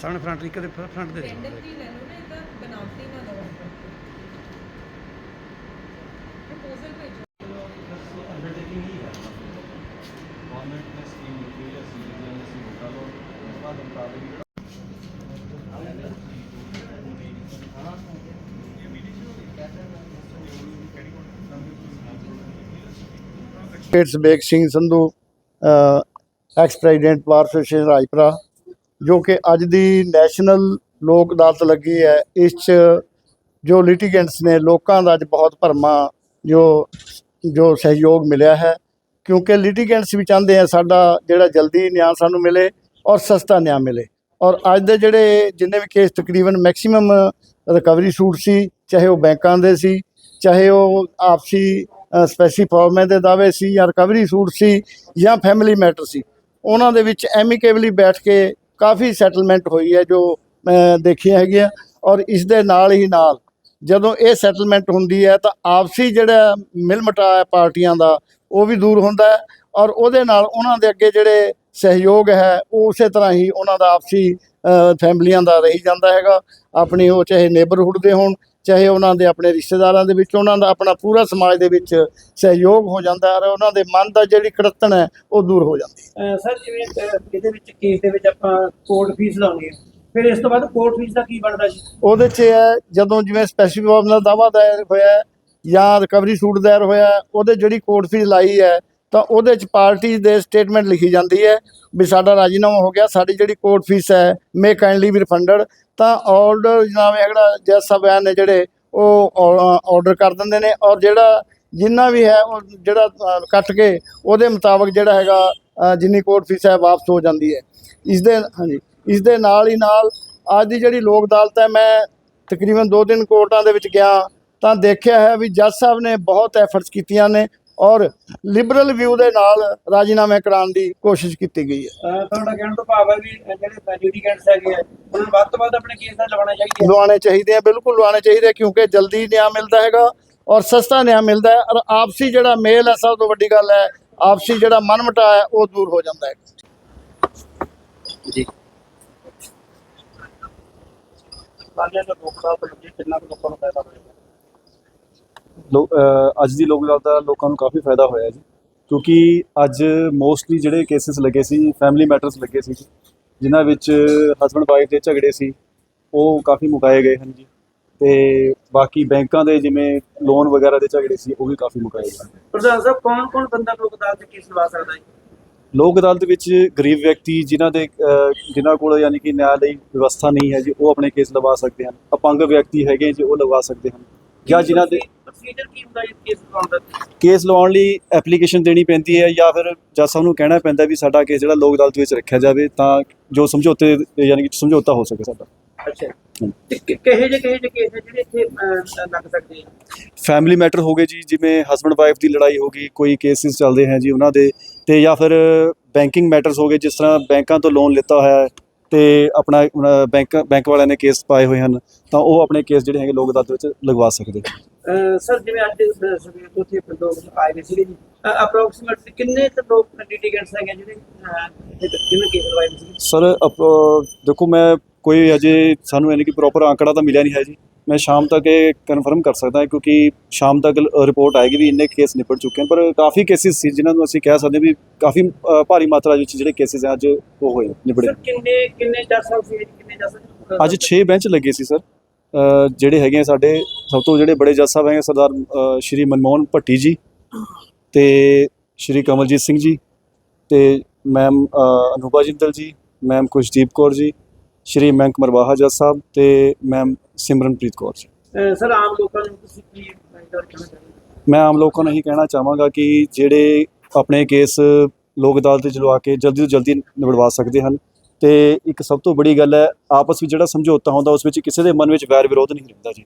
ਸਾਹਮਣੇ ਫਰੰਟ ਇੱਕ ਦੇ ਫਰੰਟ ਦੇ ਟੈਂਡਰ ਦੀ ਲੈ ਲਓ ਨਾ ਇਹ ਤਾਂ ਨਾ ਦਵਾ ਪ੍ਰਪੋਜ਼ਲ ਭੇਜੋ ਅੰਡਰਟੇਕਿੰਗ ਹੀ ਹੈ ਗਵਰਨਮੈਂਟ ਨੇ ਸਕੀਮ ਦਿੱਤੀ ਹੈ ਸੀ ਜਿਹਨਾਂ ਨੇ ਸੀ ਵੋਟਾਂ ਲਓ ਉਸ ਬਾਅਦ ਮੁਤਾਬਿਕ advocate Beg Singh Sandhu ex president bar association Rajpura ਜੋ ਕਿ ਅੱਜ ਦੀ ਨੈਸ਼ਨਲ ਲੋਕ ਅਦਾਲਤ ਲੱਗੀ ਹੈ, ਇਸ 'ਚ ਜੋ ਲਿਟੀਗੈਂਟਸ ਨੇ ਲੋਕਾਂ ਦਾ ਅੱਜ ਬਹੁਤ ਭਰਮਾ ਜੋ ਜੋ ਸਹਿਯੋਗ ਮਿਲਿਆ ਹੈ। ਕਿਉਂਕਿ ਲਿਟੀਗੈਂਟਸ ਵੀ ਚਾਹੁੰਦੇ ਆ ਸਾਡਾ ਜਿਹੜਾ ਜਲਦੀ ਨਿਆਂ ਸਾਨੂੰ ਮਿਲੇ ਔਰ ਸਸਤਾ ਨਿਆਂ ਮਿਲੇ। ਔਰ ਅੱਜ ਦੇ ਜਿਹੜੇ ਜਿੰਨੇ ਵੀ ਕੇਸ ਤਕਰੀਬਨ ਮੈਕਸਿਮਮ ਰਿਕਵਰੀ ਸੂਟ ਸੀ, ਚਾਹੇ ਉਹ ਬੈਂਕਾਂ ਦੇ ਸੀ, ਚਾਹੇ ਉਹ ਆਪਸੀ ਸਪੈਸੀ ਫਾਰਮੇ ਦੇ ਦਾਅਵੇ ਸੀ ਜਾਂ ਰਿਕਵਰੀ ਸੂਟ ਸੀ ਜਾਂ ਫੈਮਿਲੀ ਮੈਟਰ ਸੀ, ਉਹਨਾਂ ਦੇ ਵਿੱਚ ਐਮਿਕੇਬਲੀ ਬੈਠ ਕੇ ਕਾਫੀ ਸੈਟਲਮੈਂਟ ਹੋਈ ਹੈ ਜੋ ਮੈਂ ਦੇਖੀਆਂ ਹੈਗੀਆਂ ਔਰ ਇਸ ਦੇ ਨਾਲ ਹੀ ਨਾਲ ਜਦੋਂ ਇਹ ਸੈਟਲਮੈਂਟ ਹੁੰਦੀ ਹੈ ਤਾਂ ਆਪਸੀ ਜਿਹੜਾ ਮਿਲ ਹੈ ਪਾਰਟੀਆਂ ਦਾ, ਉਹ ਵੀ ਦੂਰ ਹੁੰਦਾ ਹੈ ਔਰ ਉਹਦੇ ਨਾਲ ਉਹਨਾਂ ਦੇ ਅੱਗੇ ਜਿਹੜੇ ਸਹਿਯੋਗ ਹੈ, ਉਹ ਉਸੇ ਤਰ੍ਹਾਂ ਹੀ ਉਹਨਾਂ ਦਾ ਆਪਸੀ ਫੈਮਲੀਆਂ ਦਾ ਰਹੀ ਜਾਂਦਾ ਹੈਗਾ। ਆਪਣੀ ਉਹ ਚਾਹੇ ਨੇਬਰਹੁੱਡ ਦੇ ਹੋਣ ਚਾਹੇ ਉਹਨਾਂ ਦੇ ਆਪਣੇ ਰਿਸ਼ਤੇਦਾਰਾਂ ਦੇ ਵਿੱਚ ਉਹਨਾਂ ਦਾ ਆਪਣਾ ਪੂਰਾ ਸਮਾਜ ਦੇ ਵਿੱਚ ਸਹਿਯੋਗ ਹੋ ਜਾਂਦਾ ਹੈ ਉਹਨਾਂ ਦੇ ਮਨ ਦਾ ਜਿਹੜੀ ਕੜਤਣ ਹੈ ਉਹ ਦੂਰ ਹੋ ਜਾਂਦੀ ਹੈ। ਸਰ ਜਿਵੇਂ ਇਹਦੇ ਵਿੱਚ ਕੇਸ ਦੇ ਵਿੱਚ ਆਪਾਂ ਕੋਰਟ ਫੀਸ ਲਾਉਣੀ ਹੈ ਫਿਰ ਇਸ ਤੋਂ ਬਾਅਦ ਕੋਰਟ ਫੀਸ ਦਾ ਕੀ ਬਣਦਾ ਜੀ? ਉਹਦੇ 'ਚ ਹੈ ਜਦੋਂ ਜਿਵੇਂ ਸਪੈਸੀਫਿਕ ਫਾਰਮ ਦਾ ਦਾਵਾ ਦਾਇਰ ਹੋਇਆ ਜਾਂ ਰਿਕਵਰੀ ਸੂਟ ਦਾਇਰ ਹੋਇਆ ਉਹਦੇ ਜਿਹੜੀ ਕੋਰਟ ਫੀਸ ਲਾਈ ਹੈ ਤਾਂ ਉਹਦੇ 'ਚ ਪਾਰਟੀ ਦੇ ਸਟੇਟਮੈਂਟ ਲਿਖੀ ਜਾਂਦੀ ਹੈ ਵੀ ਸਾਡਾ ਰਾਜੀਨਾਮਾ ਹੋ ਗਿਆ, ਸਾਡੀ ਜਿਹੜੀ ਕੋਰਟ ਫੀਸ ਹੈ ਮੇ ਕਾਈਂਡਲੀ ਵੀ ਰਿਫੰਡਡ ਤਾਂ ਆਰਡਰ ਜਨਾਬ ਇਹ ਜਿਹੜਾ ਜੱਜ ਸਾਹਿਬਾਨ ਨੇ ਜਿਹੜੇ ਉਹ ਆਰਡਰ ਕਰ ਦਿੰਦੇ ਨੇ ਔਰ ਜਿਹੜਾ ਜਿੰਨਾ ਵੀ ਹੈ, ਉਹ ਜਿਹੜਾ ਕੱਟ ਕੇ ਉਹਦੇ ਮੁਤਾਬਕ ਜਿਹੜਾ ਹੈਗਾ ਜਿੰਨੀ ਕੋਰਟ ਫੀਸ ਹੈ, ਵਾਪਸ ਹੋ ਜਾਂਦੀ ਹੈ। ਇਸ ਦੇ, ਹਾਂਜੀ, ਇਸ ਦੇ ਨਾਲ ਹੀ ਨਾਲ ਅੱਜ ਦੀ ਜਿਹੜੀ ਲੋਕ ਅਦਾਲਤ ਹੈ, ਮੈਂ ਤਕਰੀਬਨ ਦੋ ਦਿਨ ਕੋਰਟਾਂ ਦੇ ਵਿੱਚ ਗਿਆ, ਤਾਂ ਦੇਖਿਆ ਹੈ ਵੀ ਜੱਜ ਸਾਹਿਬ ਨੇ ਬਹੁਤ ਐਫਰਟਸ ਕੀਤੀਆਂ ਨੇ ਔਰ ਲਿਬਰਲ ਵਿਊ ਦੇ ਨਾਲ ਰਾਜੀਨਾਮੇ ਕਰਾਉਣ ਦੀ ਕੋਸ਼ਿਸ਼ ਕੀਤੀ ਗਈ ਹੈ। ਤੁਹਾਡਾ ਕਹਿਣ ਤੋਂ ਭਾਵ ਹੈ ਵੀ ਜਿਹੜੇ ਲਿਟੀਗੈਂਟਸ ਹੈਗੇ ਆ ਉਹਨਾਂ ਨੂੰ ਵੱਧ ਤੋਂ ਵੱਧ ਆਪਣੇ ਕੇਸ ਦਾ ਲਵਾਉਣਾ ਚਾਹੀਦਾ ਹੈ। ਲਵਾਉਣੇ ਚਾਹੀਦੇ ਆ ਬਿਲਕੁਲ ਲਵਾਉਣੇ ਚਾਹੀਦੇ ਕਿਉਂਕਿ ਜਲਦੀ ਨਿਆਂ ਮਿਲਦਾ ਹੈਗਾ ਔਰ ਸਸਤਾ ਨਿਆਂ ਮਿਲਦਾ ਹੈ ਔਰ ਆਪਸੀ ਜਿਹੜਾ ਮੇਲ ਹੈ ਸਭ ਤੋਂ ਵੱਡੀ ਗੱਲ ਹੈ ਆਪਸੀ ਜਿਹੜਾ ਮਨਮਟਾ ਹੈ ਉਹ ਦੂਰ ਹੋ ਜਾਂਦਾ ਹੈ। ਜੀ। ਸਾਰਿਆਂ ਦਾ ਲੋਕਾਂ ਦਾ ਕਿੰਨਾ ਕੁ ਲੋਕਾਂ ਨੂੰ ਫਾਇਦਾ ਅਹ ਅੱਜ ਦੀ ਲੋਕ ਅਦਾਲਤ ਦਾ ਲੋਕਾਂ ਨੂੰ ਕਾਫੀ ਫਾਇਦਾ ਹੋਇਆ ਜੀ। ਕਿਉਂਕਿ ਅੱਜ ਮੋਸਟਲੀ ਜਿਹੜੇ ਕੇਸਿਸ ਲੱਗੇ ਸੀ ਫੈਮਿਲੀ ਮੈਟਰਸ ਲੱਗੇ ਸੀ ਜਿਨ੍ਹਾਂ ਵਿੱਚ ਹਸਬੰਡ ਵਾਈਫ ਦੇ ਝਗੜੇ ਸੀ ਉਹ ਕਾਫੀ ਮੁਕਾਏ ਗਏ ਹਨ ਜੀ। ਤੇ ਬਾਕੀ ਬੈਂਕਾਂ ਦੇ ਜਿਵੇਂ ਲੋਨ ਵਗੈਰਾ ਦੇ ਝਗੜੇ ਸੀ ਉਹ ਵੀ ਕਾਫੀ ਮੁਕਾਏ ਗਏ ਪ੍ਰਧਾਨ ਸਾਹਿਬ ਕੌਣ ਕੌਣ ਬੰਦਾ ਲੋਕ ਅਦਾਲਤ ਤੇ ਕੇਸ ਲਵਾ ਸਕਦਾ ਹੈ ਲੋਕ ਅਦਾਲਤ ਵਿੱਚ ਗਰੀਬ ਵਿਅਕਤੀ ਜਿਨ੍ਹਾਂ ਦੇ ਜਿਨ੍ਹਾਂ ਕੋਲ ਯਾਨੀ ਕਿ ਨਿਆਂ ਲਈ ਵਿਵਸਥਾ ਨਹੀਂ ਹੈ ਜੀ ਉਹ ਆਪਣੇ ਕੇਸ ਲਵਾ ਸਕਦੇ ਹਨ। ਅਪੰਗ ਵਿਅਕਤੀ ਹੈਗੇ ਜੀ ਉਹ ਲਗਵਾ ਸਕਦੇ ਹਨ। ਜਾਂ ਜਿਨ੍ਹਾਂ ਦੇ ਪ੍ਰੋਸੀਜਰ ਕੀ ਹੁੰਦਾ ਹੈ ਕੇਸ ਲਵਾਉਣ ਦਾ? ਕੇਸ ਲਵਾਉਣ ਲਈ ਐਪਲੀਕੇਸ਼ਨ ਦੇਣੀ ਪੈਂਦੀ ਹੈ ਜਾਂ ਫਿਰ ਜੱਜ ਸਾਹਿਬ ਨੂੰ ਕਹਿਣਾ ਪੈਂਦਾ ਵੀ ਸਾਡਾ ਕੇਸ ਜਿਹੜਾ ਲੋਕ ਅਦਾਲਤ ਵਿੱਚ ਰੱਖਿਆ ਜਾਵੇ ਤਾਂ ਜੋ ਸਮਝੌਤੇ ਯਾਨੀ ਕਿ ਸਮਝੌਤਾ ਹੋ ਸਕੇ ਸਾਡਾ। ਅੱਛਾ ਕਿਹੇ ਜਿਹੇ ਕਿਹੇ ਜਿਹੇ ਕੇਸ ਜਿਹੜੇ ਇੱਥੇ ਲੱਗ ਸਕਦੇ ਆ? ਫੈਮਿਲੀ ਮੈਟਰ ਹੋ ਗਏ ਜੀ ਜਿਵੇਂ ਹਸਬੰਡ ਵਾਈਫ ਦੀ ਲੜਾਈ ਹੋ ਗਈ ਕੋਈ ਕੇਸਿਸ ਚੱਲਦੇ ਹੈ ਜੀ ਉਹਨਾਂ ਦੇ ਤੇ ਜਾਂ ਫਿਰ ਬੈਂਕਿੰਗ ਮੈਟਰਸ ਹੋ ਗਏ ਜਿਸ ਤਰ੍ਹਾਂ ਬੈਂਕਾਂ ਤੋਂ ਲੋਨ ਲਿੱਤਾ ਹੋਇਆ ਹੈ ਤੇ ਆਪਣਾ ਬੈਂਕ ਬੈਂਕ ਵਾਲਿਆਂ ਨੇ ਕੇਸ ਪਾਏ ਹੋਏ ਹਨ ਤਾਂ ਉਹ ਆਪਣੇ ਕੇਸ ਜਿਹੜੇ ਹੈਗੇ ਲੋਕ ਅਦਾਲਤ ਵਿੱਚ ਲਗਵਾ ਸਕਦੇ ਸਰ ਜਿਵੇਂ ਅੱਜ ਸਵੇਰ ਤੋਂ ਇੱਥੇ ਲੋਕ ਆਏ ਨੇ ਸੀਗੇ ਜੀ। ਅਪਰੋਕਸੀਮੇਟਲੀ ਕਿੰਨੇ ਕੁ ਲੋਕ ਲਿਟੀਗੈਂਟਸ ਹੈਗੇ ਜਿਹੜੇ ਕਿੰਨੇ ਕੇਸ ਲਵਾਏ ਸੀ ਸਰ ਦੇਖੋ ਮੈਂ ਕੋਈ ਅਜੇ ਸਾਨੂੰ ਯਾਨੀ ਕਿ ਪ੍ਰੋਪਰ ਆંકੜਾ ਤਾਂ ਮਿਲਿਆ ਨਹੀਂ ਹੈ ਜੀ। ਮੈਂ ਸ਼ਾਮ ਤੱਕ ਇਹ ਕਨਫਰਮ ਕਰ ਸਕਦਾ ਹਾਂ ਕਿਉਂਕਿ ਸ਼ਾਮ ਤੱਕ ਰਿਪੋਰਟ ਆਏਗੀ ਵੀ ਇੰਨੇ ਕੇਸ ਨਿਪਟ ਚੁੱਕੇ ਹਨ। ਪਰ ਕਾਫੀ ਕੇਸਿਸ ਸੀ ਜਿਨ੍ਹਾਂ ਨੂੰ ਅਸੀਂ ਕਹਿ ਸਕਦੇ ਵੀ ਕਾਫੀ ਭਾਰੀ ਮਾਤਰਾ ਵਿੱਚ ਜਿਹੜੇ ਕੇਸਿਸ ਅੱਜ ਉਹ ਹੋਏ ਨਿਬੜੇ। ਸਰ ਕਿੰਨੇ ਕਿੰਨੇ ਜੱਜ ਸਾਹਿਬ ਸੀ ਕਿੰਨੇ ਜੱਜ ਅੱਜ 6 ਬੈਂਚ ਲੱਗੇ ਸੀ ਸਰ। ਜਿਹੜੇ ਹੈਗੇ ਸਾਡੇ ਸਭ ਤੋਂ ਜਿਹੜੇ ਬੜੇ ਜੱਜ ਸਾਹਿਬ ਹੈਗੇ ਸਰਦਾਰ ਸ਼੍ਰੀ ਮਨਮੋਹਨ ਭੱਟੀ ਜੀ ਤੇ ਸ਼੍ਰੀ ਕਮਲਜੀਤ ਸਿੰਘ ਜੀ ਤੇ ਮੈਮ ਅਨੂਪਾ ਜਿੰਦਲ ਜੀ ਮੈਮ ਖੁਸ਼ਦੀਪ ਕੌਰ ਜੀ ਸ਼੍ਰੀ ਮੈਂਕ ਮਰਵਾਹਾ ਜੱਜ ਸਾਹਿਬ ਤੇ ਮੈਮ ਸਿਮਰਨਪ੍ਰੀਤ ਕੌਰ ਜੀ। ਸਰ ਆਮ ਲੋਕਾਂ ਨੂੰ ਤੁਸੀਂ ਕੀ ਕਹਿਣਾ ਚਾਹੁੰਦੇ ਮੈਂ ਆਮ ਲੋਕਾਂ ਨੂੰ ਇਹੀ ਕਹਿਣਾ ਚਾਹਾਂਗਾ ਕਿ ਜਿਹੜੇ ਆਪਣੇ ਕੇਸ ਲੋਕ ਅਦਾਲਤ ਵਿੱਚ ਲਵਾ ਕੇ ਜਲਦੀ ਤੋਂ ਜਲਦੀ ਨਿਬੜਵਾ ਸਕਦੇ ਹਨ। ਤੇ ਇੱਕ ਸਭ ਤੋਂ ਬੜੀ ਗੱਲ ਹੈ, ਆਪਸ ਵਿੱਚ ਜਿਹੜਾ ਸਮਝੌਤਾ ਹੁੰਦਾ, ਉਸ ਵਿੱਚ ਕਿਸੇ ਦੇ ਮਨ ਵਿੱਚ ਵੈਰ ਵਿਰੋਧ ਨਹੀਂ ਰਹਿੰਦਾ ਜੀ।